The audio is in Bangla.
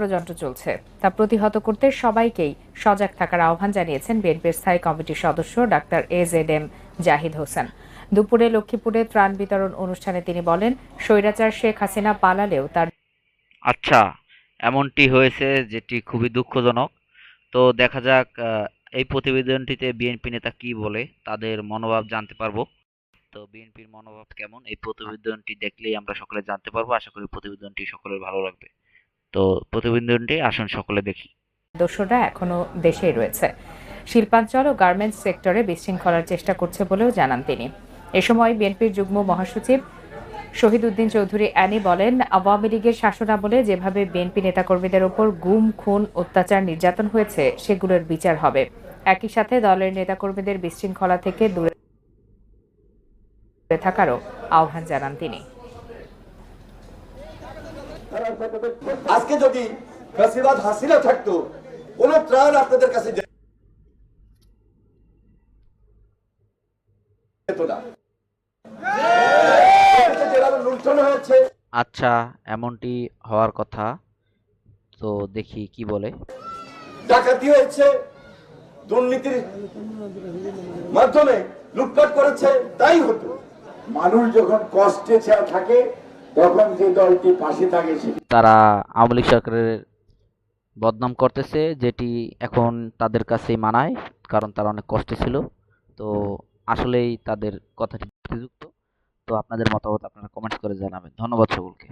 ষড়যন্ত্র চলছে। তা প্রতিহত করতে সবাইকেই সজাগ থাকার আহ্বান জানিয়েছেন বিএনপির স্থায়ী কমিটির সদস্য doctor A Z M Zahid Hossain. দুপুরে লক্ষ্মীপুরে ত্রাণ বিতরণ অনুষ্ঠানে তিনি বলেন, স্বৈরাচার শেখ হাসিনা পালালেও তার আচ্ছা এমনটি হয়েছে যেটি খুবই দুঃখজনক। তো দেখা যাক এই প্রতিবেদনটিতে বিএনপি নেতা কি বলে, তাদের মনোভাব জানতে পারব। তো বিএনপির মনোভাব কেমন? এই প্রতিবেদনটি দেখলেই আমরা সকলে জানতে পারব। আশা করি প্রতিবেদনটি সকলের ভালো লাগবে। তো প্রতিবেদনটি আসুন সকলে দেখি। দোষরা এখনও দেশেই রয়েছে। শিল্পাঞ্চল ও গার্মেন্টস সেক্টরে বিশৃঙ্খলার চেষ্টা করছে বলেও জানান তিনি। এ সময় বিএনপির যুগ্ম মহাসচিব শহীদ উদ্দিন চৌধুরী অ্যানি বলেন, আওয়ামী লীগের শাসনামলে যেভাবে বিএনপি নেতাকর্মীদের ওপর গুম, খুন, অত্যাচার নির্যাতন হয়েছে, সেগুলোর বিচার হবে। একই সাথে দলের নেতাকর্মীদের বিশৃঙ্খলা থেকে দূরে থাকারও আহ্বান জানান তিনি। আজকে যদি ফ্যাসিবাদ হাসিনা থাকতো কোন ত্রাণ আপনাদের কাছে আচ্ছা এমনটি হওয়ার কথা। তো দেখি কি বলে। ডাকাতি হয়েছে দুর্নীতির মাধ্যমে লুটপাট করেছে তাই হতো। মানুষ যখন কষ্টে থাকে তখন যে দলটি পাশে থাকে তারা আওয়ামী লীগ সরকারের বদনাম করতেছে, যেটি এখন তাদের কাছেই মানায়, কারণ তারা অনেক কষ্টে ছিল। তো আসলেই তাদের কথাটি যুক্তিযুক্ত। তো আপনাদের মতামত আপনারা কমেন্ট করে জানাবেন। ধন্যবাদ সকলকে।